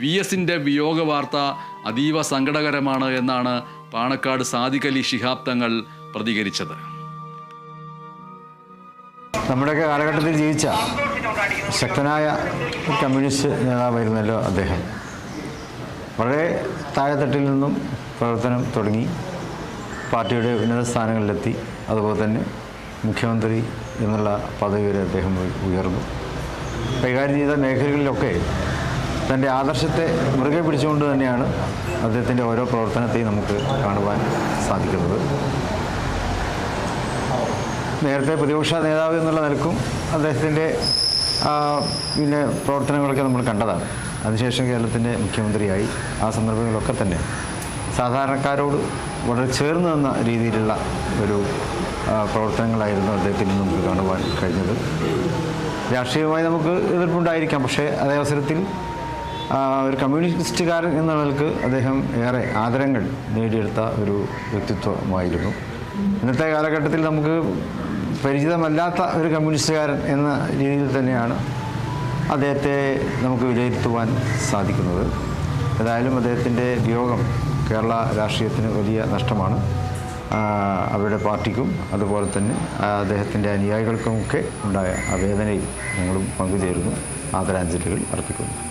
V എസിന്റെ വിയോഗ വാർത്ത അതീവ സങ്കടകരമാണ് എന്നാണ് പാണക്കാട് സാദിഖലി ശിഹാബ് തങ്ങൾ പ്രതികരിച്ചത്. നമ്മുടെയൊക്കെ കാലഘട്ടത്തിൽ ജീവിച്ച ശക്തനായ കമ്മ്യൂണിസ്റ്റ് നേതാവായിരുന്നല്ലോ അദ്ദേഹം. വളരെ താഴെത്തട്ടിൽ നിന്നും പ്രവർത്തനം തുടങ്ങി പാർട്ടിയുടെ ഉന്നത സ്ഥാനങ്ങളിലെത്തി അതുപോലെ തന്നെ മുഖ്യമന്ത്രി എന്നുള്ള പദവി വരെ അദ്ദേഹം ഉയർന്നു. കൈകാര്യം ചെയ്ത മേഖലകളിലൊക്കെ തന്റെ ആദർശത്തെ മുറുകെ പിടിച്ചുകൊണ്ട് തന്നെയാണ് അദ്ദേഹത്തിന്റെ ഓരോ പ്രവർത്തനത്തെയും നമുക്ക് കാണുവാൻ സാധിക്കുന്നത്. നേരത്തെ പ്രതിപക്ഷ നേതാവ് എന്നുള്ള നിലക്കും അദ്ദേഹത്തിന്റെ പിന്നെ പ്രവർത്തനങ്ങളൊക്കെ നമ്മൾ കണ്ടതാണ്. അതിനുശേഷം കേരളത്തിന്റെ മുഖ്യമന്ത്രിയായി. ആ സന്ദർഭങ്ങളിലൊക്കെ തന്നെ സാധാരണക്കാരോട് വളരെ ചേർന്ന് നിന്ന രീതിയിലുള്ള ഒരു പ്രവർത്തനങ്ങളായിരുന്നു അദ്ദേഹത്തിൽ നിന്ന് നമുക്ക് കാണുവാൻ കഴിഞ്ഞത്. രാഷ്ട്രീയമായി നമുക്ക് എതിർപ്പുണ്ടായിരിക്കാം. പക്ഷേ അതേ അവസരത്തിൽ ഒരു കമ്മ്യൂണിസ്റ്റുകാരൻ എന്ന നിലയ്ക്ക് അദ്ദേഹം ഏറെ ആദരങ്ങൾ നേടിയെടുത്ത ഒരു വ്യക്തിത്വമായിരുന്നു. ഇന്നത്തെ കാലഘട്ടത്തിൽ നമുക്ക് പരിചിതമല്ലാത്ത ഒരു കമ്മ്യൂണിസ്റ്റുകാരൻ എന്ന രീതിയിൽ തന്നെയാണ് അദ്ദേഹത്തെ നമുക്ക് വിലയിരുത്തുവാൻ സാധിക്കുന്നത്. ഏതായാലും അദ്ദേഹത്തിന്റെ വിയോഗം കേരള രാഷ്ട്രീയത്തിന് വലിയ നഷ്ടമാണ്. അവരുടെ പാർട്ടിക്കും അതുപോലെ തന്നെ അദ്ദേഹത്തിന്റെ അനുയായികൾക്കുമൊക്കെ ഉണ്ടായ ആ വേദനയിൽ ഞങ്ങളും പങ്കുചേരുന്നു. ആദരാഞ്ജലികൾ അർപ്പിക്കുന്നു.